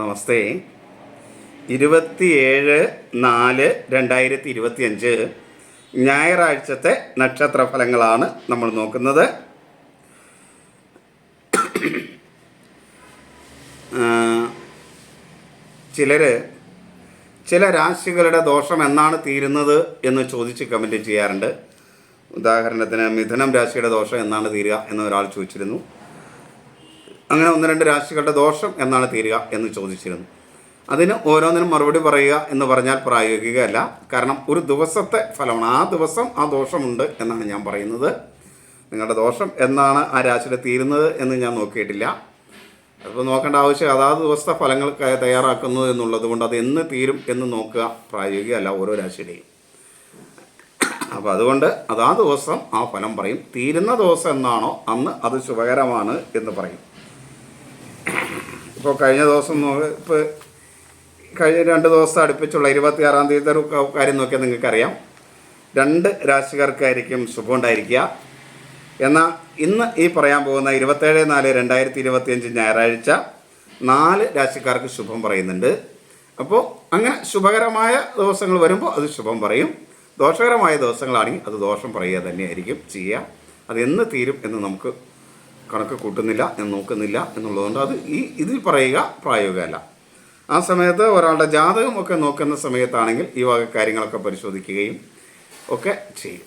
നമസ്തേ. ഇരുപത്തിയേഴ് നാല് രണ്ടായിരത്തി ഇരുപത്തിയഞ്ച് ഞായറാഴ്ചത്തെ നക്ഷത്ര ഫലങ്ങളാണ് നമ്മൾ നോക്കുന്നത്. ചിലർ ചില രാശികളുടെ ദോഷം എന്നാണ് തീരുന്നത് എന്ന് ചോദിച്ച് കമന്റ് ചെയ്യാറുണ്ട്. ഉദാഹരണത്തിന് മിഥുനം രാശിയുടെ ദോഷം എന്നാണ് തീരുക എന്ന് ഒരാൾ ചോദിച്ചിരുന്നു. അങ്ങനെ ഒന്ന് രണ്ട് രാശികളുടെ ദോഷം എന്നാണ് തീരുക എന്ന് ചോദിച്ചിരുന്നു. അതിന് ഓരോന്നിനും മറുപടി പറയുക എന്ന് പറഞ്ഞാൽ പ്രായോഗികമല്ല. കാരണം ഒരു ദിവസത്തെ ഫലമാണ്. ആ ദിവസം ആ ദോഷമുണ്ട് എന്നാണ് ഞാൻ പറയുന്നത്. നിങ്ങളുടെ ദോഷം എന്നാണ് ആ രാശിയുടെ തീരുന്നത് എന്ന് ഞാൻ നോക്കിയിട്ടില്ല. അപ്പോൾ നോക്കേണ്ട ആവശ്യം അതാത് ദിവസത്തെ ഫലങ്ങൾ തയ്യാറാക്കുന്നു എന്നുള്ളത് കൊണ്ട് അത് എന്ന് തീരും എന്ന് നോക്കുക പ്രായോഗികമല്ല ഓരോ രാശിയുടെയും. അപ്പോൾ അതുകൊണ്ട് അതാ ദിവസം ആ ഫലം പറയും. തീരുന്ന ദിവസം എന്നാണോ അന്ന് അത് ശുഭകരമാണ് എന്ന് പറയും. ഇപ്പോൾ കഴിഞ്ഞ ദിവസം ഇപ്പോൾ കഴിഞ്ഞ രണ്ട് ദിവസം അടുപ്പിച്ചുള്ള ഇരുപത്തിയാറാം തീയതി ഒരു ക- കാര്യം നോക്കിയാൽ നിങ്ങൾക്കറിയാം. രണ്ട് രാശിക്കാർക്കായിരിക്കും ശുഭം ഉണ്ടായിരിക്കുക എന്നാൽ ഇന്ന് ഈ പറയാൻ പോകുന്ന ഇരുപത്തേഴ് നാല് രണ്ടായിരത്തി ഇരുപത്തിയഞ്ച് ഞായറാഴ്ച നാല് രാശിക്കാർക്ക് ശുഭം പറയുന്നുണ്ട്. അപ്പോൾ അങ്ങനെ ശുഭകരമായ ദിവസങ്ങൾ വരുമ്പോൾ അത് ശുഭം പറയും. ദോഷകരമായ ദിവസങ്ങളാണെങ്കിൽ അത് ദോഷം പറയുക തന്നെയായിരിക്കും ചെയ്യുക. അത് എന്ന് തീരും എന്ന് നമുക്ക് കണക്ക് കൂട്ടുന്നില്ല ഞാൻ നോക്കുന്നില്ല എന്നുള്ളതുകൊണ്ട് അത് ഈ ഇതിൽ പറയുക പ്രായോഗികമല്ല. ആ സമയത്ത് ഒരാളുടെ ജാതകം ഒക്കെ നോക്കുന്ന സമയത്താണെങ്കിൽ ഈ വക കാര്യങ്ങളൊക്കെ പരിശോധിക്കുകയും ഒക്കെ ചെയ്യും.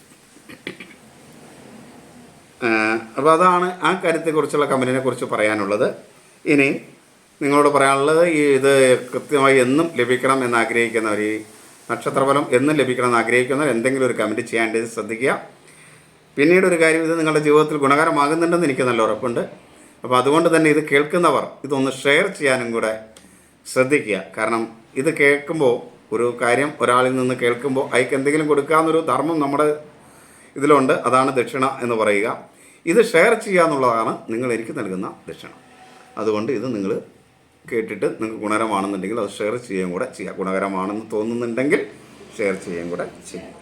അപ്പോൾ അതാണ് ആ കാര്യത്തെക്കുറിച്ചുള്ള കമ്പനിനെ കുറിച്ച് പറയാനുള്ളത്. ഇനി നിങ്ങളോട് പറയാനുള്ളത് ഈ ഇത് കൃത്യമായി എന്നും ലഭിക്കണം എന്ന് ആഗ്രഹിക്കുന്നവർ ഈ നക്ഷത്രഫലം എന്നും ലഭിക്കണം എന്ന് ആഗ്രഹിക്കുന്നവർ എന്തെങ്കിലും ഒരു കമന്റ് ചെയ്യാണ്ടത് ശ്രദ്ധിക്കുക. പിന്നീട് ഒരു കാര്യം ഇത് നിങ്ങളുടെ ജീവിതത്തിൽ ഗുണകരമാകുന്നുണ്ടെന്ന് എനിക്ക് നല്ല ഉറപ്പുണ്ട്. അപ്പോൾ അതുകൊണ്ട് തന്നെ ഇത് കേൾക്കുന്നവർ ഇതൊന്ന് ഷെയർ ചെയ്യാനും കൂടെ ശ്രദ്ധിക്കുക. കാരണം ഇത് കേൾക്കുമ്പോൾ ഒരു കാര്യം ഒരാളിൽ നിന്ന് കേൾക്കുമ്പോൾ അയക്ക് എന്തെങ്കിലും കൊടുക്കാമെന്നൊരു ധർമ്മം നമ്മുടെ ഇതിലുണ്ട്. അതാണ് ദക്ഷിണ എന്ന് പറയുക. ഇത് ഷെയർ ചെയ്യുക എന്നുള്ളതാണ് നിങ്ങൾ എനിക്ക് നൽകുന്ന ദക്ഷിണ. അതുകൊണ്ട് ഇത് നിങ്ങൾ കേട്ടിട്ട് നിങ്ങൾക്ക് ഗുണകരമാണെന്നുണ്ടെങ്കിൽ അത് ഷെയർ ചെയ്യുകയും കൂടെ ചെയ്യുക ഗുണകരമാണെന്ന് തോന്നുന്നുണ്ടെങ്കിൽ ഷെയർ ചെയ്യുകയും കൂടെ ചെയ്യുക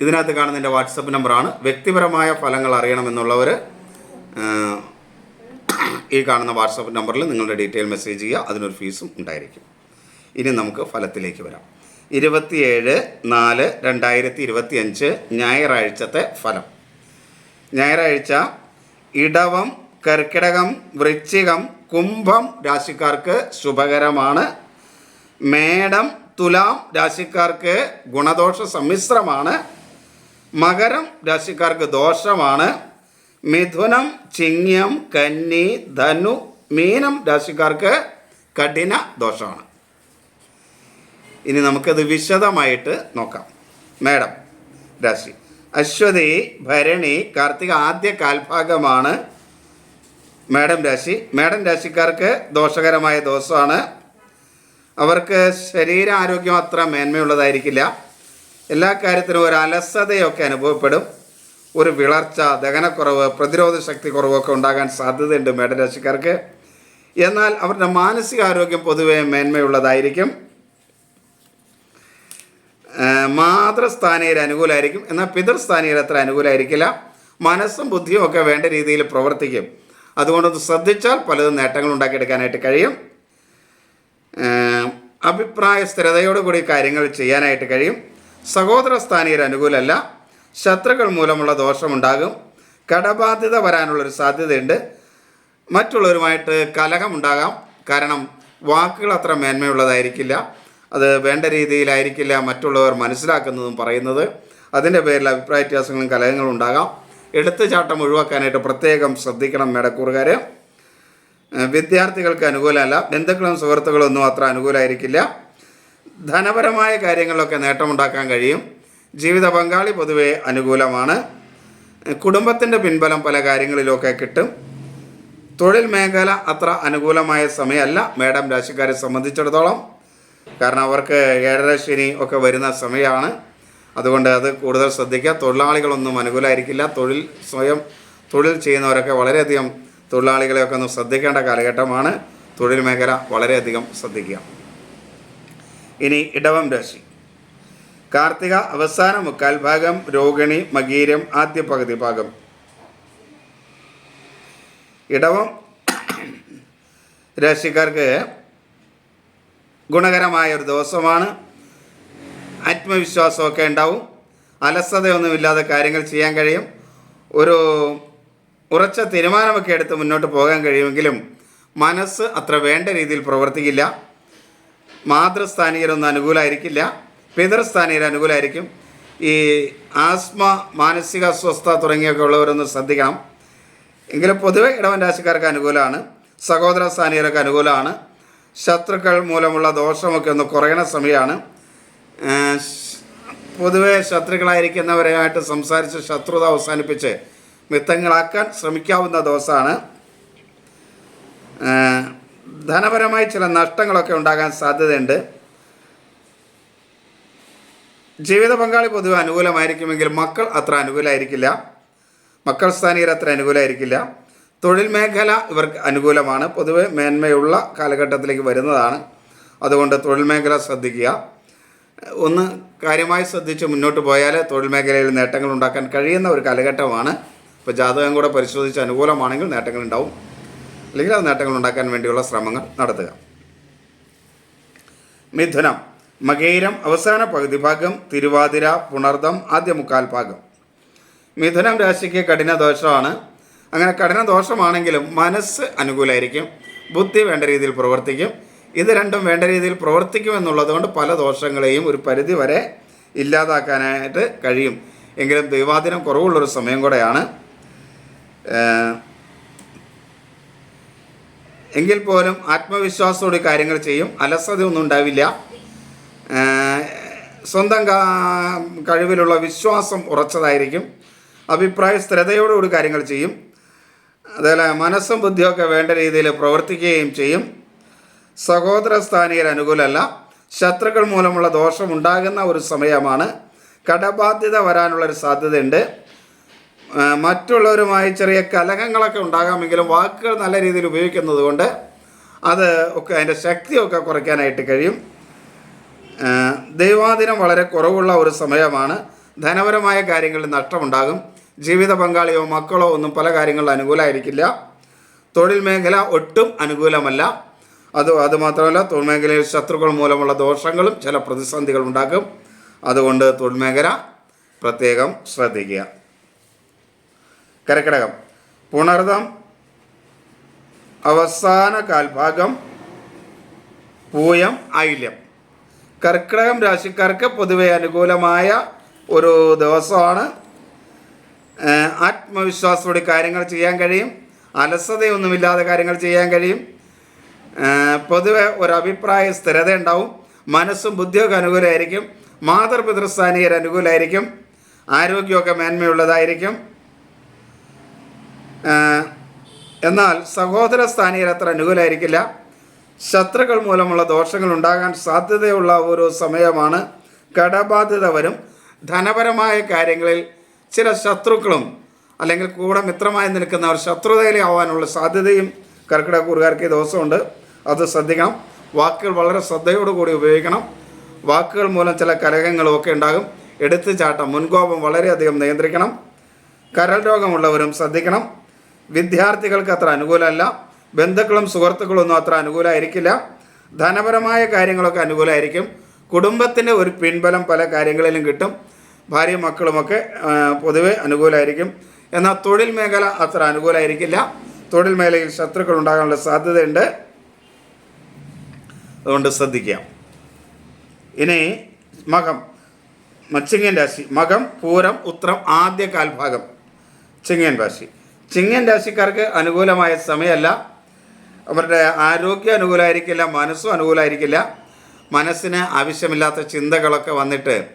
ഇതിനകത്ത് കാണുന്ന എന്റെ വാട്സപ്പ് നമ്പറാണ്. വ്യക്തിപരമായ ഫലങ്ങൾ അറിയണമെന്നുള്ളവർ ഈ കാണുന്ന വാട്സപ്പ് നമ്പറിൽ നിങ്ങളുടെ ഡീറ്റെയിൽ മെസ്സേജ് ചെയ്യുക. അതിനൊരു ഫീസും ഉണ്ടായിരിക്കും. ഇനി നമുക്ക് ഫലത്തിലേക്ക് വരാം. ഇരുപത്തിയേഴ് നാല് രണ്ടായിരത്തി ഇരുപത്തി അഞ്ച് ഞായറാഴ്ചത്തെ ഫലം. ഞായറാഴ്ച ഇടവം കർക്കിടകം വൃശ്ചികം കുംഭം രാശിക്കാർക്ക് ശുഭകരമാണ്. മേടം തുലാം രാശിക്കാർക്ക് ഗുണദോഷ സമ്മിശ്രമാണ്. മകരം രാശിക്കാർക്ക് ദോഷമാണ്. മിഥുനം ചിങ്ങം കന്നി ധനു മീനം രാശിക്കാർക്ക് കഠിന ദോഷമാണ്. ഇനി നമുക്കത് വിശദമായിട്ട് നോക്കാം. മേഡം രാശി. അശ്വതി ഭരണി കാർത്തിക ആദ്യ കാൽഭാഗമാണ് മേഡം രാശി. മേഡം രാശിക്കാർക്ക് ദോഷകരമായ ദോഷമാണ്. അവർക്ക് ശരീരാരോഗ്യം അത്ര മേന്മയുള്ളതായിരിക്കില്ല. എല്ലാ കാര്യത്തിനും ഒരു അലസതയൊക്കെ അനുഭവപ്പെടും. ഒരു വിളർച്ച ദഹനക്കുറവ് പ്രതിരോധ ശക്തി കുറവൊക്കെ ഉണ്ടാകാൻ സാധ്യതയുണ്ട് മേടരാശിക്കാർക്ക് എന്നാൽ അവരുടെ മാനസികാരോഗ്യം പൊതുവെ മേന്മയുള്ളതായിരിക്കും. മാതൃസ്ഥാനീയർ അനുകൂലമായിരിക്കും എന്നാൽ പിതൃസ്ഥാനീയർ അത്ര അനുകൂലമായിരിക്കില്ല മനസ്സും ബുദ്ധിയും ഒക്കെ വേണ്ട രീതിയിൽ പ്രവർത്തിക്കും. അതുകൊണ്ടൊന്ന് ശ്രദ്ധിച്ചാൽ പലതും നേട്ടങ്ങൾ ഉണ്ടാക്കിയെടുക്കാനായിട്ട് കഴിയും. അഭിപ്രായ സ്ഥിരതയോടുകൂടി കാര്യങ്ങൾ ചെയ്യാനായിട്ട് കഴിയും. സഹോദര സ്ഥാനീയർ അനുകൂലമല്ല. ശത്രുക്കൾ മൂലമുള്ള ദോഷമുണ്ടാകും. കടബാധ്യത വരാനുള്ളൊരു സാധ്യതയുണ്ട്. മറ്റുള്ളവരുമായിട്ട് കലഹമുണ്ടാകാം. കാരണം വാക്കുകൾ അത്ര മേന്മയുള്ളതായിരിക്കില്ല. അത് വേണ്ട രീതിയിലായിരിക്കില്ല മറ്റുള്ളവർ മനസ്സിലാക്കുന്നതും പറയുന്നത്. അതിന്റെ പേരിൽ അഭിപ്രായ വ്യത്യാസങ്ങളും കലഹങ്ങളും ഉണ്ടാകാം. എടുത്തുചാട്ടം ഒഴിവാക്കാനായിട്ട് പ്രത്യേകം ശ്രദ്ധിക്കണം മേടക്കൂറുകാർ വിദ്യാർത്ഥികൾക്ക് അനുകൂലമല്ല. ബന്ധുക്കളും സുഹൃത്തുക്കളും ഒന്നും അത്ര അനുകൂലമായിരിക്കില്ല. ധനപരമായ കാര്യങ്ങളിലൊക്കെ നേട്ടമുണ്ടാക്കാൻ കഴിയും. ജീവിത പങ്കാളി പൊതുവെ അനുകൂലമാണ്. കുടുംബത്തിന്റെ പിൻബലം പല കാര്യങ്ങളിലൊക്കെ കിട്ടും. തൊഴിൽ മേഖല അത്ര അനുകൂലമായ സമയമല്ല. മേഡം രാശിക്കാരെ സംബന്ധിച്ചിടത്തോളം. കാരണം അവർക്ക് ഏഴര ശനി ഒക്കെ വരുന്ന സമയമാണ്. അതുകൊണ്ട് അത് കൂടുതൽ ശ്രദ്ധിക്കുക. തൊഴിലാളികളൊന്നും അനുകൂലമായിരിക്കില്ല. തൊഴിൽ സ്വയം തൊഴിൽ ചെയ്യുന്നവരൊക്കെ വളരെയധികം തൊഴിലാളികളെയൊക്കെ ഒന്ന് ശ്രദ്ധിക്കേണ്ട കാലഘട്ടമാണ്. തൊഴിൽ മേഖല വളരെയധികം ശ്രദ്ധിക്കുക. ഇനി ഇടവം രാശി. കാർത്തിക അവസാന മുക്കാൽ ഭാഗം രോഹിണി മകീരം ആദ്യ പകുതി ഭാഗം. ഇടവം രാശിക്കാർക്ക് ഗുണകരമായ ഒരു ദിവസമാണ്. ആത്മവിശ്വാസമൊക്കെ ഉണ്ടാവും. അലസതയൊന്നുമില്ലാതെ കാര്യങ്ങൾ ചെയ്യാൻ കഴിയും. ഒരു ഉറച്ച തീരുമാനമൊക്കെ എടുത്ത് മുന്നോട്ട് പോകാൻ കഴിയുമെങ്കിലും മനസ്സ് അത്ര വേണ്ട രീതിയിൽ പ്രവർത്തിക്കില്ല. മാതൃസ്ഥാനീയരൊന്നും അനുകൂലമായിരിക്കില്ല പിതൃസ്ഥാനീയർ അനുകൂലമായിരിക്കും ഈ ആസ്മ മാനസിക അസ്വസ്ഥ തുടങ്ങിയൊക്കെ ഉള്ളവരൊന്ന് ശ്രദ്ധിക്കണം. എങ്കിലും പൊതുവെ ഇടവൻ രാശിക്കാർക്ക് അനുകൂലമാണ്. സഹോദര സ്ഥാനീയർക്ക് അനുകൂലമാണ്. ശത്രുക്കൾ മൂലമുള്ള ദോഷമൊക്കെ ഒന്ന് കുറയണ സമയമാണ്. പൊതുവെ ശത്രുക്കളായിരിക്കുന്നവരുമായിട്ട് സംസാരിച്ച് ശത്രുത അവസാനിപ്പിച്ച് മിത്തങ്ങളാക്കാൻ ശ്രമിക്കാവുന്ന ദിവസമാണ്. ധനപരമായി ചില നഷ്ടങ്ങളൊക്കെ ഉണ്ടാകാൻ സാധ്യതയുണ്ട്. ജീവിത പങ്കാളി പൊതുവെ അനുകൂലമായിരിക്കുമെങ്കിൽ മക്കൾ അത്ര അനുകൂലമായിരിക്കില്ല മക്കൾ സ്ഥാനീയർ അത്ര അനുകൂലമായിരിക്കില്ല തൊഴിൽ മേഖല ഇവർക്ക് അനുകൂലമാണ്. പൊതുവെ മേന്മയുള്ള കാലഘട്ടത്തിലേക്ക് വരുന്നതാണ്. അതുകൊണ്ട് തൊഴിൽ മേഖല ശ്രദ്ധിക്കുക. ഒന്ന് കാര്യമായി ശ്രദ്ധിച്ച് മുന്നോട്ട് പോയാൽ തൊഴിൽ മേഖലയിൽ നേട്ടങ്ങൾ ഉണ്ടാക്കാൻ കഴിയുന്ന ഒരു കാലഘട്ടമാണ്. ഇപ്പോൾ ജാതകം കൂടെ പരിശോധിച്ച് അനുകൂലമാണെങ്കിൽ നേട്ടങ്ങൾ ഉണ്ടാവും. അല്ലെങ്കിൽ ആ നേട്ടങ്ങൾ ഉണ്ടാക്കാൻ വേണ്ടിയുള്ള ശ്രമങ്ങൾ നടത്തുക. മിഥുനം. മകേരം അവസാന പകുതി ഭാഗം തിരുവാതിര പുണർദം ആദ്യ മുക്കാൽ ഭാഗം. മിഥുനം രാശിക്ക് കഠിന ദോഷമാണ്. അങ്ങനെ കഠിന ദോഷമാണെങ്കിലും മനസ്സ് അനുകൂലമായിരിക്കും ബുദ്ധി വേണ്ട രീതിയിൽ പ്രവർത്തിക്കും. ഇത് രണ്ടും വേണ്ട രീതിയിൽ പ്രവർത്തിക്കും എന്നുള്ളതുകൊണ്ട് പല ദോഷങ്ങളെയും ഒരു പരിധി വരെ ഇല്ലാതാക്കാനായിട്ട് കഴിയും. എങ്കിലും ദൈവാദിനം കുറവുള്ളൊരു സമയം കൂടെയാണ്. എങ്കിൽ പോലും ആത്മവിശ്വാസത്തോടെ കാര്യങ്ങൾ ചെയ്യും. അലസതയൊന്നും ഉണ്ടാവില്ല. സ്വന്തം കഴിവിലുള്ള വിശ്വാസം ഉറച്ചതായിരിക്കും. അഭിപ്രായ സ്ഥിരതയോടുകൂടി കാര്യങ്ങൾ ചെയ്യും. അതുപോലെ മനസ്സും ബുദ്ധിയൊക്കെ വേണ്ട രീതിയിൽ പ്രവർത്തിക്കുകയും ചെയ്യും. സഹോദര സ്ഥാനീയർ അനുകൂലമല്ല. ശത്രുക്കൾ മൂലമുള്ള ദോഷം ഉണ്ടാകുന്ന ഒരു സമയമാണ്. കടബാധ്യത വരാനുള്ളൊരു സാധ്യതയുണ്ട്. മറ്റുള്ളവരുമായി ചെറിയ കലഹങ്ങളൊക്കെ ഉണ്ടാകാമെങ്കിലും വാക്കുകൾ നല്ല രീതിയിൽ ഉപയോഗിക്കുന്നത് കൊണ്ട് അത് ഒക്കെ അതിന്റെ ശക്തിയൊക്കെ കുറയ്ക്കാനായിട്ട് കഴിയും. ദൈവാദിനം വളരെ കുറവുള്ള ഒരു സമയമാണ്. ധനപരമായ കാര്യങ്ങളിൽ നഷ്ടമുണ്ടാകും. ജീവിത പങ്കാളിയോ മക്കളോ ഒന്നും പല കാര്യങ്ങളിലും അനുകൂലമായിരിക്കില്ല. തൊഴിൽ മേഖല ഒട്ടും അനുകൂലമല്ല. അത് അതുമാത്രമല്ല തൊഴിൽ മേഖലയിൽ ശത്രുക്കൾ മൂലമുള്ള ദോഷങ്ങളും ചില പ്രതിസന്ധികളും ഉണ്ടാക്കും. അതുകൊണ്ട് തൊഴിൽ മേഖല പ്രത്യേകം ശ്രദ്ധിക്കുക. കർക്കിടകം പുണർദം അവസാന കാൽഭാഗം പൂയം ആയില്യം കർക്കിടകം രാശിക്കാർക്ക് പൊതുവെ അനുകൂലമായ ഒരു ദിവസമാണ്. ആത്മവിശ്വാസത്തോടെ കാര്യങ്ങൾ ചെയ്യാൻ കഴിയും. അലസതയൊന്നുമില്ലാതെ കാര്യങ്ങൾ ചെയ്യാൻ കഴിയും. പൊതുവെ ഒരു അഭിപ്രായ സ്ഥിരത ഉണ്ടാവും. മനസ്സും ബുദ്ധിയൊക്കെ അനുകൂലമായിരിക്കും. മാതൃപിതൃസ്ഥാനീയർ അനുകൂലമായിരിക്കും. ആരോഗ്യമൊക്കെ മേന്മയുള്ളതായിരിക്കും. എന്നാൽ സഹോദര സ്ഥാനീയർ അത്ര അനുകൂലമായിരിക്കില്ല ശത്രുക്കൾ മൂലമുള്ള ദോഷങ്ങൾ ഉണ്ടാകാൻ സാധ്യതയുള്ള ഒരു സമയമാണ് കടബാധ്യത വരും. ധനപരമായ കാര്യങ്ങളിൽ ചില ശത്രുക്കളും അല്ലെങ്കിൽ കൂടെ മിത്രമായി നിൽക്കുന്നവർ ശത്രുതയിലാവാനുള്ള സാധ്യതയും കർക്കിടക്കൂറുകാർക്ക് ഈ ദിവസമുണ്ട്. അത് ശ്രദ്ധിക്കണം. വാക്കുകൾ വളരെ ശ്രദ്ധയോടുകൂടി ഉപയോഗിക്കണം. വാക്കുകൾ മൂലം ചില കലഹങ്ങളും ഒക്കെ ഉണ്ടാകും. എടുത്തുചാട്ടം മുൻകോപം വളരെയധികം നിയന്ത്രിക്കണം. കരൾ രോഗമുള്ളവരും ശ്രദ്ധിക്കണം. വിദ്യാർത്ഥികൾക്ക് അത്ര അനുകൂലമല്ല. ബന്ധുക്കളും സുഹൃത്തുക്കളും ഒന്നും അത്ര അനുകൂലമായിരിക്കില്ല. ധനപരമായ കാര്യങ്ങളൊക്കെ അനുകൂലമായിരിക്കും. കുടുംബത്തിന്റെ ഒരു പിൻബലം പല കാര്യങ്ങളിലും കിട്ടും. ഭാര്യയും മക്കളുമൊക്കെ പൊതുവെ അനുകൂലമായിരിക്കും. എന്നാൽ തൊഴിൽ മേഖല അത്ര അനുകൂലമായിരിക്കില്ല. തൊഴിൽ മേഖലയിൽ ശത്രുക്കൾ ഉണ്ടാകാനുള്ള സാധ്യതയുണ്ട്. അതുകൊണ്ട് ശ്രദ്ധിക്കാം ഇനി മകം ചിങ്ങൻ രാശി. മകം പൂരം ഉത്രം ആദ്യ കാൽഭാഗം ചിങ്ങൻ രാശി. ചിങ്ങൻ രാശിക്കാർക്ക് അനുകൂലമായ സമയമല്ല. അവരുടെ ആരോഗ്യം അനുകൂലമായിരിക്കില്ല മനസ്സും അനുകൂലമായിരിക്കില്ല മനസ്സിന് ആവശ്യമില്ലാത്ത ചിന്തകളൊക്കെ വന്നിട്ട്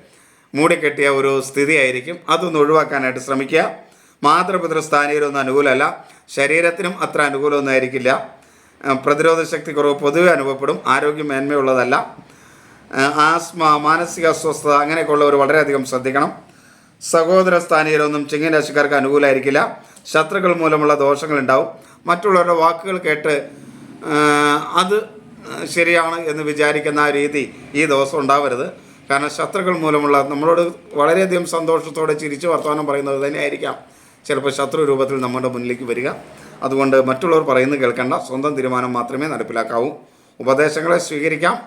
മൂടിക്കെട്ടിയ ഒരു സ്ഥിതിയായിരിക്കും. അതൊന്ന് ഒഴിവാക്കാനായിട്ട് ശ്രമിക്കുക. മാതൃപിതൃ സ്ഥാനീയരൊന്നും അനുകൂലമല്ല. ശരീരത്തിനും അത്ര അനുകൂലമൊന്നും ആയിരിക്കില്ല. പ്രതിരോധ ശക്തി കുറവ് പൊതുവെ അനുഭവപ്പെടും. ആരോഗ്യം മേന്മയുള്ളതല്ല. ആസ്മ മാനസിക അസ്വസ്ഥത അങ്ങനെയൊക്കെയുള്ളവർ വളരെയധികം ശ്രദ്ധിക്കണം. സഹോദര സ്ഥാനീയരൊന്നും ചിങ്ങൻ രാശിക്കാർക്ക് അനുകൂലമായിരിക്കില്ല. ശത്രുക്കൾ മൂലമുള്ള ദോഷങ്ങളുണ്ടാവും. മറ്റുള്ളവരുടെ വാക്കുകൾ കേട്ട് അത് ശരിയാണ് എന്ന് വിചാരിക്കുന്ന ആ രീതി ഈ ദിവസം ഉണ്ടാവരുത്. കാരണം ശത്രുക്കൾ മൂലമുള്ള നമ്മളോട് വളരെയധികം സന്തോഷത്തോടെ ചിരിച്ച് വർത്തമാനം പറയുന്നത് തന്നെയായിരിക്കാം. ചിലപ്പോൾ ശത്രു രൂപത്തിൽ നമ്മുടെ മുന്നിലേക്ക് വരിക. അതുകൊണ്ട് മറ്റുള്ളവർ പറയുന്നത് കേൾക്കേണ്ട. സ്വന്തം തീരുമാനം മാത്രമേ നടപ്പിലാക്കാവൂ. ഉപദേശങ്ങളെ സ്വീകരിക്കാം.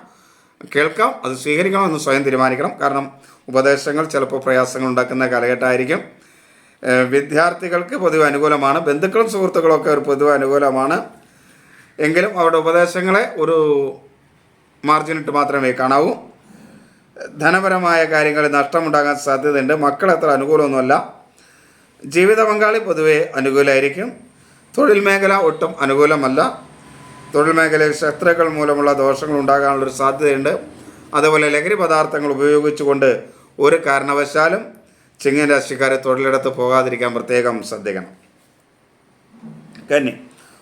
കേൾക്കാം. അത് സ്വീകരിക്കണമെന്ന് സ്വയം തീരുമാനിക്കണം. കാരണം ഉപദേശങ്ങൾ ചിലപ്പോൾ പ്രയാസങ്ങൾ ഉണ്ടാക്കുന്ന കാലഘട്ടമായിരിക്കും. വിദ്യാർത്ഥികൾക്ക് പൊതുവെ അനുകൂലമാണ് ബന്ധുക്കളും സുഹൃത്തുക്കളും ഒക്കെ ഒരു പൊതുവെ അനുകൂലമാണ് എങ്കിലും അവരുടെ ഉപദേശങ്ങളെ ഒരു മാർജിനിട്ട് മാത്രമേ കാണാവൂ. ധനപരമായ കാര്യങ്ങളിൽ നഷ്ടമുണ്ടാകാൻ സാധ്യതയുണ്ട്. മക്കൾ അത്ര അനുകൂലമൊന്നുമല്ല. ജീവിത പങ്കാളി പൊതുവെ അനുകൂലമായിരിക്കും തൊഴിൽ മേഖല ഒട്ടും അനുകൂലമല്ല. തൊഴിൽ മേഖലയിൽ ശത്രുക്കൾ മൂലമുള്ള ദോഷങ്ങൾ ഉണ്ടാകാനുള്ളൊരു സാധ്യതയുണ്ട്. അതുപോലെ ലഹരി പദാർത്ഥങ്ങൾ ഉപയോഗിച്ചുകൊണ്ട് ഒരു കാരണവശാലും ചിങ്ങൻ രാശിക്കാരെ തൊഴിലിടത്ത് പോകാതിരിക്കാൻ പ്രത്യേകം ശ്രദ്ധിക്കണം. കന്നി.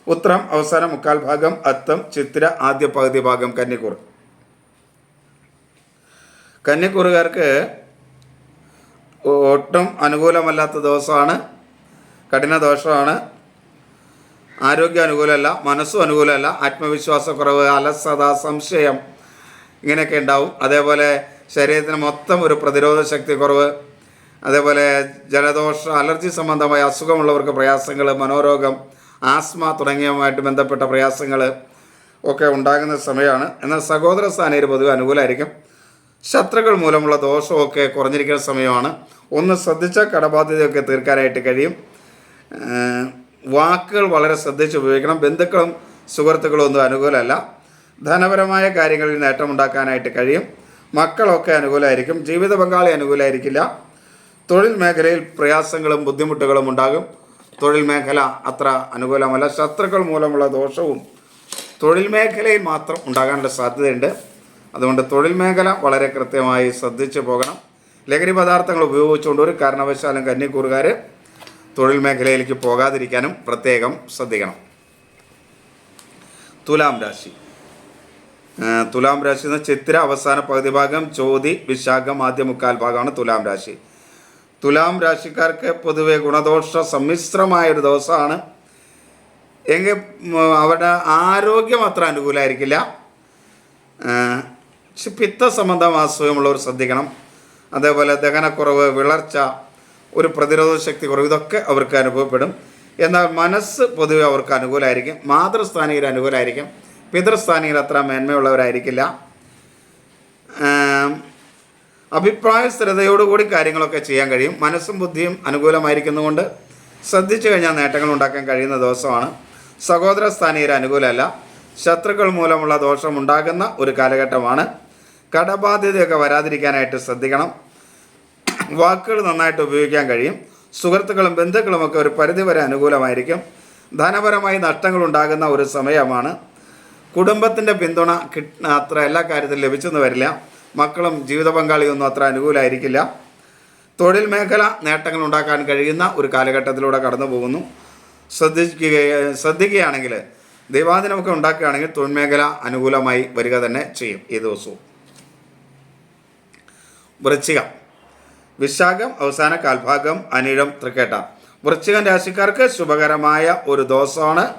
ഉത്രം അവസാന മുക്കാൽ ഭാഗം അത്തം ചിത്ര ആദ്യ പകുതി ഭാഗം കന്നിക്കൂർ കന്നിക്കൂറുകാർക്ക് ഒട്ടും അനുകൂലമല്ലാത്ത ദിവസമാണ് കഠിന ദോഷമാണ്. ആരോഗ്യം അനുകൂലമല്ല മനസ്സും അനുകൂലമല്ല ആത്മവിശ്വാസക്കുറവ് അലസത സംശയം ഇങ്ങനെയൊക്കെ ഉണ്ടാവും. അതേപോലെ ശരീരത്തിന് മൊത്തം ഒരു പ്രതിരോധ ശക്തി കുറവ് അതേപോലെ ജലദോഷ അലർജി സംബന്ധമായ അസുഖമുള്ളവർക്ക് പ്രയാസങ്ങൾ മനോരോഗം ആസ്മ തുടങ്ങിയവുമായിട്ട് ബന്ധപ്പെട്ട പ്രയാസങ്ങൾ ഒക്കെ ഉണ്ടാകുന്ന സമയമാണ്. എന്നാൽ സഹോദര സ്ഥാനീയർ പൊതുവെ അനുകൂലമായിരിക്കും ശത്രുക്കൾ മൂലമുള്ള ദോഷമൊക്കെ കുറഞ്ഞിരിക്കുന്ന സമയമാണ്. ഒന്ന് ശ്രദ്ധിച്ചാൽ കടബാധ്യതയൊക്കെ തീർക്കാനായിട്ട് കഴിയും. വാക്കുകൾ വളരെ ശ്രദ്ധിച്ച് ഉപയോഗിക്കണം. ബന്ധുക്കളും സുഹൃത്തുക്കളും ഒന്നും അനുകൂലമല്ല. ധനപരമായ കാര്യങ്ങളിൽ നേട്ടമുണ്ടാക്കാനായിട്ട് കഴിയും. മക്കളൊക്കെ അനുകൂലമായിരിക്കും. ജീവിത പങ്കാളി അനുകൂലമായിരിക്കില്ല. തൊഴിൽ മേഖലയിൽ പ്രയാസങ്ങളും ബുദ്ധിമുട്ടുകളും ഉണ്ടാകും. തൊഴിൽ മേഖല അത്ര അനുകൂലമല്ല. ശത്രുക്കൾ മൂലമുള്ള ദോഷവും തൊഴിൽ മേഖലയിൽ മാത്രം ഉണ്ടാകാനുള്ള സാധ്യതയുണ്ട്. അതുകൊണ്ട് തൊഴിൽ മേഖല വളരെ കൃത്യമായി ശ്രദ്ധിച്ചു പോകണം. ലഹരി പദാർത്ഥങ്ങൾ ഉപയോഗിച്ചുകൊണ്ട് ഒരു കാരണവശാലും കന്നിക്കൂറുകാർ തൊഴിൽ മേഖലയിലേക്ക് പോകാതിരിക്കാനും പ്രത്യേകം ശ്രദ്ധിക്കണം. തുലാം രാശി. തുലാം രാശി എന്ന ചിത്ര അവസാന പകുതി ഭാഗം ചോതി വിശാഖം ആദ്യ മുക്കാൽ ഭാഗമാണ് തുലാം രാശി. തുലാം രാശിക്കാർക്ക് പൊതുവെ ഗുണദോഷ സമ്മിശ്രമായ ഒരു ദിവസമാണ്. എങ്കിൽ അവരുടെ ആരോഗ്യം അത്ര അനുകൂലമായിരിക്കില്ല പിത്ത സംബന്ധം അസുഖമുള്ളവർ ശ്രദ്ധിക്കണം. അതേപോലെ ദഹനക്കുറവ് വിളർച്ച ഒരു പ്രതിരോധ ശക്തി കുറവ് ഇതൊക്കെ അവർക്ക് അനുഭവപ്പെടും. എന്നാൽ മനസ്സ് പൊതുവെ അവർക്ക് അനുകൂലമായിരിക്കും മാതൃസ്ഥാനീയർ അനുകൂലമായിരിക്കും പിതൃസ്ഥാനീയർ അത്ര മേന്മയുള്ളവരായിരിക്കില്ല. അഭിപ്രായ സ്ഥിരതയോടുകൂടി കാര്യങ്ങളൊക്കെ ചെയ്യാൻ കഴിയും. മനസ്സും ബുദ്ധിയും അനുകൂലമായിരിക്കുന്നതുകൊണ്ട് ശ്രദ്ധിച്ചു കഴിഞ്ഞാൽ നേട്ടങ്ങൾ ഉണ്ടാക്കാൻ കഴിയുന്ന ദിവസമാണ്. സഹോദര സ്ഥാനീയർ അനുകൂലമല്ല. ശത്രുക്കൾ മൂലമുള്ള ദോഷം ഉണ്ടാകുന്ന ഒരു കാലഘട്ടമാണ്. കടബാധ്യതയൊക്കെ വരാതിരിക്കാനായിട്ട് ശ്രദ്ധിക്കണം. വാക്കുകൾ നന്നായിട്ട് ഉപയോഗിക്കാൻ കഴിയും. സുഹൃത്തുക്കളും ബന്ധുക്കളുമൊക്കെ ഒരു പരിധിവരെ അനുകൂലമായിരിക്കും. ധനപരമായി നഷ്ടങ്ങൾ ഉണ്ടാകുന്ന ഒരു സമയമാണ്. കുടുംബത്തിന്റെ പിന്തുണ കിട്ട അത്ര എല്ലാ കാര്യത്തിലും ലഭിച്ചെന്ന് വരില്ല. മക്കളും ജീവിത പങ്കാളിയൊന്നും അത്ര അനുകൂലമായിരിക്കില്ല തൊഴിൽ മേഖല നേട്ടങ്ങൾ ഉണ്ടാക്കാൻ കഴിയുന്ന ഒരു കാലഘട്ടത്തിലൂടെ കടന്നു പോകുന്നു. ശ്രദ്ധിക്കുക ശ്രദ്ധിക്കുകയാണെങ്കിൽ ദൈവാദിനമൊക്കെ ഉണ്ടാക്കുകയാണെങ്കിൽ തൊഴിൽ മേഖല അനുകൂലമായി വരിക തന്നെ ചെയ്യും ഈ ദിവസവും. വൃശ്ചികം. വിശാഖം അവസാന കാൽഭാഗം അനിഴം തൃക്കേട്ട. വൃശ്ചികൻ രാശിക്കാർക്ക് ശുഭകരമായ ഒരു ദിവസമാണ്.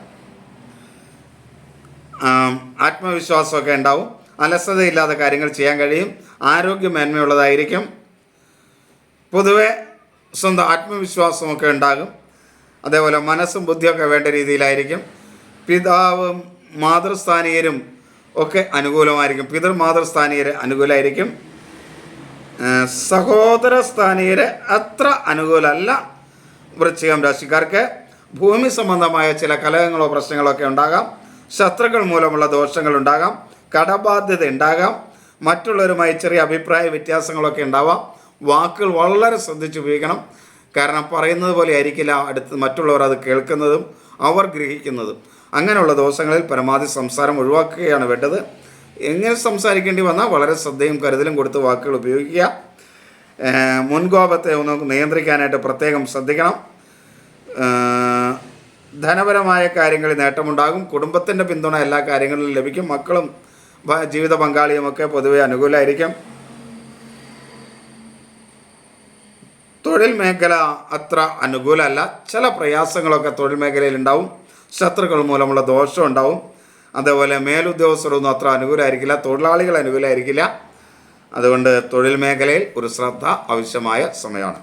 ആത്മവിശ്വാസമൊക്കെ ഉണ്ടാവും. അലസതയില്ലാതെ കാര്യങ്ങൾ ചെയ്യാൻ കഴിയും. ആരോഗ്യമേന്മയുള്ളതായിരിക്കും. പൊതുവെ സ്വന്തം ആത്മവിശ്വാസമൊക്കെ ഉണ്ടാകും. അതേപോലെ മനസ്സും ബുദ്ധിയൊക്കെ വേണ്ട രീതിയിലായിരിക്കും. പിതാവും മാതൃസ്ഥാനീയരും ഒക്കെ അനുകൂലമായിരിക്കും. പിതൃ മാതൃസ്ഥാനീയർ അനുകൂലമായിരിക്കും സഹോദര സ്ഥാനീയര് അത്ര അനുകൂലമല്ല വൃശ്ചികം രാശിക്കാർക്ക്. ഭൂമി സംബന്ധമായ ചില കലഹങ്ങളോ പ്രശ്നങ്ങളോ ഒക്കെ ഉണ്ടാകാം. ശത്രുക്കൾ മൂലമുള്ള ദോഷങ്ങൾ ഉണ്ടാകാം കടബാധ്യത ഉണ്ടാകാം. മറ്റുള്ളവരുമായി ചെറിയ അഭിപ്രായ വ്യത്യാസങ്ങളൊക്കെ ഉണ്ടാവാം. വാക്കുകൾ വളരെ ശ്രദ്ധിച്ച് ഉപയോഗിക്കണം. കാരണം പറയുന്നത് പോലെ ആയിരിക്കില്ല അടുത്ത് മറ്റുള്ളവർ അത് കേൾക്കുന്നതും അവർ ഗ്രഹിക്കുന്നതും. അങ്ങനെയുള്ള ദിവസങ്ങളിൽ പരമാവധി സംസാരം ഒഴിവാക്കുകയാണ് വേണ്ടത്. എങ്ങനെ സംസാരിക്കേണ്ടി വന്നാൽ വളരെ ശ്രദ്ധയും കരുതലും കൊടുത്ത് വാക്കുകൾ ഉപയോഗിക്കുക. മുൻകോപത്തെ ഒന്ന് നിയന്ത്രിക്കാനായിട്ട് പ്രത്യേകം ശ്രദ്ധിക്കണം. ധനപരമായ കാര്യങ്ങളിൽ നേട്ടമുണ്ടാകും. കുടുംബത്തിന്റെ പിന്തുണ എല്ലാ കാര്യങ്ങളിലും ലഭിക്കും. മക്കളും ജീവിത പങ്കാളിയുമൊക്കെ പൊതുവെ അനുകൂലമായിരിക്കും തൊഴിൽ മേഖല അത്ര അനുകൂലമല്ല. ചില പ്രയാസങ്ങളൊക്കെ തൊഴിൽ മേഖലയിൽ ഉണ്ടാവും ശത്രുക്കൾ മൂലമുള്ള ദോഷം ഉണ്ടാവും. അതേപോലെ മേലുദ്യോഗസ്ഥരൊന്നും അത്ര അനുകൂലമായിരിക്കില്ല തൊഴിലാളികൾ അനുകൂലമായിരിക്കില്ല അതുകൊണ്ട് തൊഴിൽ മേഖലയിൽ ഒരു ശ്രദ്ധ ആവശ്യമായ സമയമാണ്.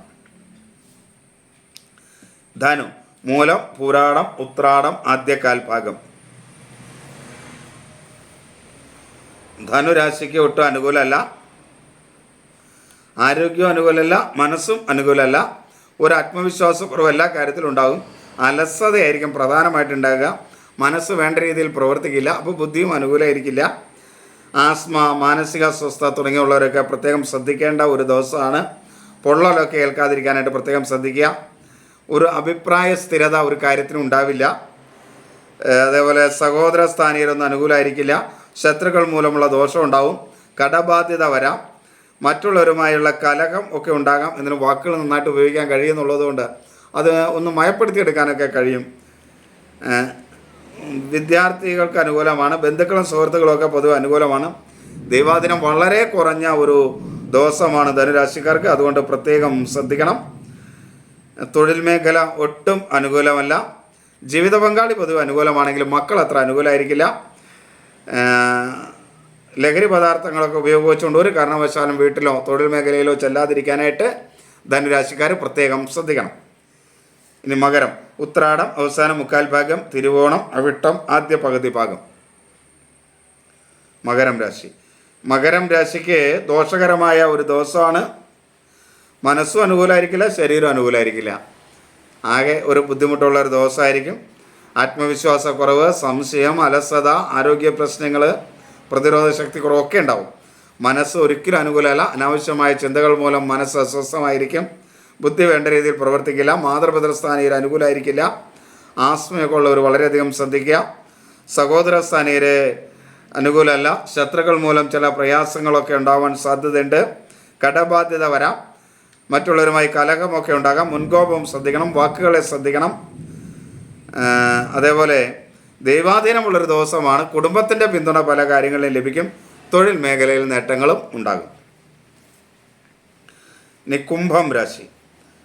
ധനു മൂലം പുരാടം ഉത്രാടം ആദ്യ ധനുരാശിക്ക് ഒട്ടും അനുകൂലമല്ല. ആരോഗ്യവും അനുകൂലമല്ല മനസ്സും അനുകൂലമല്ല ഒരു ആത്മവിശ്വാസക്കുറവ് എല്ലാ കാര്യത്തിലും ഉണ്ടാകും. അലസതയായിരിക്കും പ്രധാനമായിട്ടുണ്ടാകുക മനസ്സ് വേണ്ട രീതിയിൽ പ്രവർത്തിക്കില്ല അപ്പോൾ ബുദ്ധിയും അനുകൂലമായിരിക്കില്ല. ആസ്മ മാനസിക അസ്വസ്ഥ തുടങ്ങിയുള്ളവരൊക്കെ പ്രത്യേകം ശ്രദ്ധിക്കേണ്ട ഒരു ദിവസമാണ്. പൊള്ളലൊക്കെ ഏൽക്കാതിരിക്കാനായിട്ട് പ്രത്യേകം ശ്രദ്ധിക്കുക. ഒരു അഭിപ്രായ സ്ഥിരത ഒരു കാര്യത്തിനും ഉണ്ടാവില്ല. അതേപോലെ സഹോദര സ്ഥാനീയരൊന്നും അനുകൂലമായിരിക്കില്ല. ശത്രുക്കൾ മൂലമുള്ള ദോഷം ഉണ്ടാവും കടബാധ്യത വരാം. മറ്റുള്ളവരുമായുള്ള കലഹം ഒക്കെ ഉണ്ടാകാം. എന്നതിന് വാക്കുകൾ നന്നായിട്ട് ഉപയോഗിക്കാൻ കഴിയുന്നുള്ളതുകൊണ്ട് അത് ഒന്ന് മയപ്പെടുത്തിയെടുക്കാനൊക്കെ കഴിയും. വിദ്യാർത്ഥികൾക്ക് അനുകൂലമാണ് ബന്ധുക്കളും സുഹൃത്തുക്കളും ഒക്കെ പൊതുവെ അനുകൂലമാണ്. ദൈവാദിനം വളരെ കുറഞ്ഞ ഒരു ദിവസമാണ് ധനുരാശിക്കാർക്ക്. അതുകൊണ്ട് പ്രത്യേകം ശ്രദ്ധിക്കണം. തൊഴിൽ മേഖല ഒട്ടും അനുകൂലമല്ല. ജീവിത പങ്കാളി പൊതുവെ അനുകൂലമാണെങ്കിലും മക്കൾ അത്ര അനുകൂലമായിരിക്കില്ല. ലഹരി പദാർത്ഥങ്ങളൊക്കെ ഉപയോഗിച്ചുകൊണ്ട് ഒരു കാരണവശാലും വീട്ടിലോ തൊഴിൽ മേഖലയിലോ ചെല്ലാതിരിക്കാനായിട്ട് ധനുരാശിക്കാർ പ്രത്യേകം ശ്രദ്ധിക്കണം. ഇനി മകരം ഉത്രാടം അവസാന മുക്കാൽ ഭാഗം തിരുവോണം അവിട്ടം ആദ്യ പകുതി ഭാഗം. മകരം രാശി. മകരം രാശിക്ക് ദോഷകരമായ ഒരു ദിവസമാണ്. മനസ്സും അനുകൂലമായിരിക്കില്ല ശരീരം അനുകൂലമായിരിക്കില്ല ആകെ ഒരു ബുദ്ധിമുട്ടുള്ള ഒരു ദിവസമായിരിക്കും. ആത്മവിശ്വാസക്കുറവ് സംശയം അലസത ആരോഗ്യ പ്രശ്നങ്ങൾ പ്രതിരോധ ശക്തി കുറവൊക്കെ ഉണ്ടാവും. മനസ്സ് ഒരിക്കലും അനുകൂലമല്ല. അനാവശ്യമായ ചിന്തകൾ മൂലം മനസ്സ് അസ്വസ്ഥമായിരിക്കും. ബുദ്ധി വേണ്ട രീതിയിൽ പ്രവർത്തിക്കില്ല. മാതൃപിതൃസ്ഥാനീയർ അനുകൂലമായിരിക്കില്ല. ആസ്മയൊക്കെ ഉള്ളവർ വളരെയധികം ശ്രദ്ധിക്കുക. സഹോദര സ്ഥാനീയര് അനുകൂലമല്ല. ശത്രുക്കൾ മൂലം ചില പ്രയാസങ്ങളൊക്കെ ഉണ്ടാവാൻ സാധ്യതയുണ്ട്. കടബാധ്യത വരാം. മറ്റുള്ളവരുമായി കലഹമൊക്കെ ഉണ്ടാകാം. മുൻകോപം ശ്രദ്ധിക്കണം. വാക്കുകളെ ശ്രദ്ധിക്കണം. അതേപോലെ ദൈവാധീനമുള്ളൊരു ദിവസമാണ് കുടുംബത്തിന്റെ പിന്തുണ പല കാര്യങ്ങളിലും ലഭിക്കും. തൊഴിൽ മേഖലയിൽ നേട്ടങ്ങളും ഉണ്ടാകും. നിക്കുംഭം കുംഭം രാശി.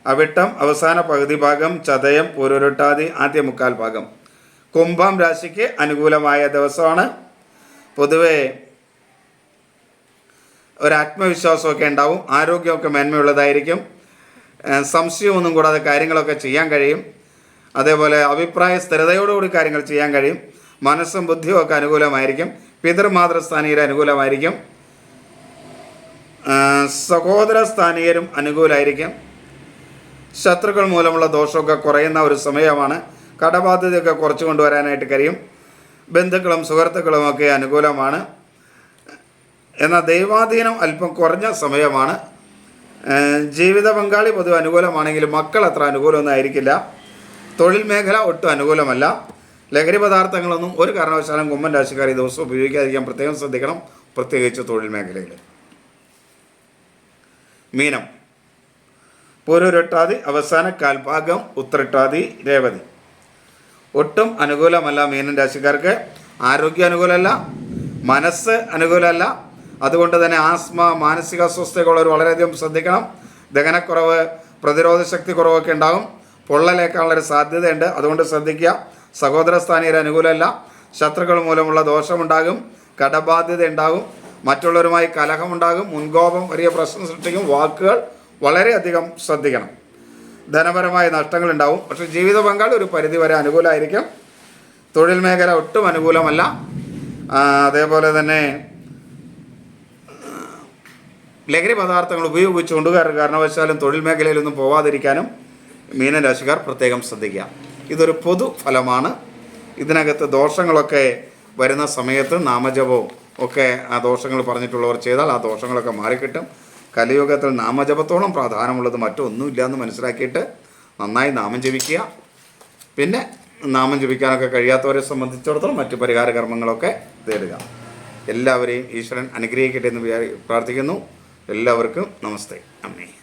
അവിട്ടം അവസാന പകുതി ഭാഗം ചതയം പൂരൊരുട്ടാതി ആദ്യ മുക്കാൽ ഭാഗം. കുംഭം രാശിക്ക് അനുകൂലമായ ദിവസമാണ്. പൊതുവെ ഒരു ആത്മവിശ്വാസമൊക്കെ ഉണ്ടാവും ആരോഗ്യമൊക്കെ മേന്മയുള്ളതായിരിക്കും. സംശയമൊന്നും കൂടാതെ കാര്യങ്ങളൊക്കെ ചെയ്യാൻ കഴിയും. അതേപോലെ അഭിപ്രായ സ്ഥിരതയോടുകൂടി കാര്യങ്ങൾ ചെയ്യാൻ കഴിയും. മനസ്സും ബുദ്ധിയും ഒക്കെ അനുകൂലമായിരിക്കും. പിതൃമാതൃസ്ഥാനീയർ അനുകൂലമായിരിക്കും. സഹോദര സ്ഥാനീയരും അനുകൂലമായിരിക്കും ശത്രുക്കൾ മൂലമുള്ള ദോഷമൊക്കെ കുറയുന്ന ഒരു സമയമാണ്. കടബാധ്യതയൊക്കെ കുറച്ച് കൊണ്ടുവരാനായിട്ട് കഴിയും. ബന്ധുക്കളും സുഹൃത്തുക്കളും ഒക്കെ അനുകൂലമാണ്. എന്നാൽ ദൈവാധീനം അല്പം കുറഞ്ഞ സമയമാണ്. ജീവിത പങ്കാളി പൊതുവെ അനുകൂലമാണെങ്കിലും മക്കൾ അത്ര അനുകൂലമൊന്നും ആയിരിക്കില്ല. തൊഴിൽ മേഖല ഒട്ടും അനുകൂലമല്ല. ലഹരി പദാർത്ഥങ്ങളൊന്നും ഒരു കാരണവശാലും കുമ്മൻ രാശിക്കാർ ഈ ദിവസം ഉപയോഗിക്കാതിരിക്കാൻ പ്രത്യേകം ശ്രദ്ധിക്കണം. പ്രത്യേകിച്ച് തൊഴിൽ മേഖലയിൽ. മീനം. പൂരൊരൊട്ടാതി അവസാന കാൽഭാഗം ഉത്രട്ടാതി രേവതി. ഒട്ടും അനുകൂലമല്ല മീനൻ രാശിക്കാർക്ക്. ആരോഗ്യം അനുകൂലമല്ല മനസ്സ് അനുകൂലമല്ല. അതുകൊണ്ട് തന്നെ ആസ്മ മാനസിക അസ്വസ്ഥതയുള്ളവർ വളരെയധികം ശ്രദ്ധിക്കണം. ദഹനക്കുറവ് പ്രതിരോധ ശക്തി കുറവൊക്കെ ഉണ്ടാകും. പൊള്ളലേക്കാനുള്ളൊരു സാധ്യതയുണ്ട്. അതുകൊണ്ട് ശ്രദ്ധിക്കുക. സഹോദര സ്ഥാനീയർ അനുകൂലമല്ല. ശത്രുക്കൾ മൂലമുള്ള ദോഷമുണ്ടാകും. കടബാധ്യത ഉണ്ടാകും മറ്റുള്ളവരുമായി കലഹമുണ്ടാകും. മുൻകോപം വലിയ പ്രശ്നം സൃഷ്ടിക്കും. വാക്കുകൾ വളരെയധികം ശ്രദ്ധിക്കണം. ധനപരമായ നഷ്ടങ്ങൾ ഉണ്ടാവും പക്ഷേ ജീവിത പങ്കാളി ഒരു പരിധി വരെ അനുകൂലമായിരിക്കും. തൊഴിൽ മേഖല ഒട്ടും അനുകൂലമല്ല. അതേപോലെ തന്നെ ലഹരി പദാർത്ഥങ്ങൾ ഉപയോഗിച്ചുകൊണ്ട് കാര- കാരണവശാലും തൊഴിൽ മേഖലയിലൊന്നും പോവാതിരിക്കാനും മീനൻ രാശിക്കാർ പ്രത്യേകം ശ്രദ്ധിക്കുക. ഇതൊരു പൊതു ഫലമാണ്. ഇതിനകത്ത് ദോഷങ്ങളൊക്കെ വരുന്ന സമയത്ത് നാമജപവും ഒക്കെ ആ ദോഷങ്ങൾ പറഞ്ഞിട്ടുള്ളവർ ചെയ്താൽ ആ ദോഷങ്ങളൊക്കെ മാറിക്കിട്ടും. കലിയുഗത്തിൽ നാമജപത്തോളം പ്രാധാന്യമുള്ളത് മറ്റൊന്നുമില്ല എന്ന് മനസ്സിലാക്കിയിട്ട് നന്നായി നാമം ജപിക്കുക. പിന്നെ നാമം ജപിക്കാനൊക്കെ കഴിയാത്തവരെ സംബന്ധിച്ചിടത്തോളം മറ്റു പരിഹാര കർമ്മങ്ങളൊക്കെ തേടുക. എല്ലാവരെയും ഈശ്വരൻ അനുഗ്രഹിക്കട്ടെ എന്ന് പ്രാർത്ഥിക്കുന്നു. എല്ലാവർക്കും നമസ്തേ. അമ്മേ.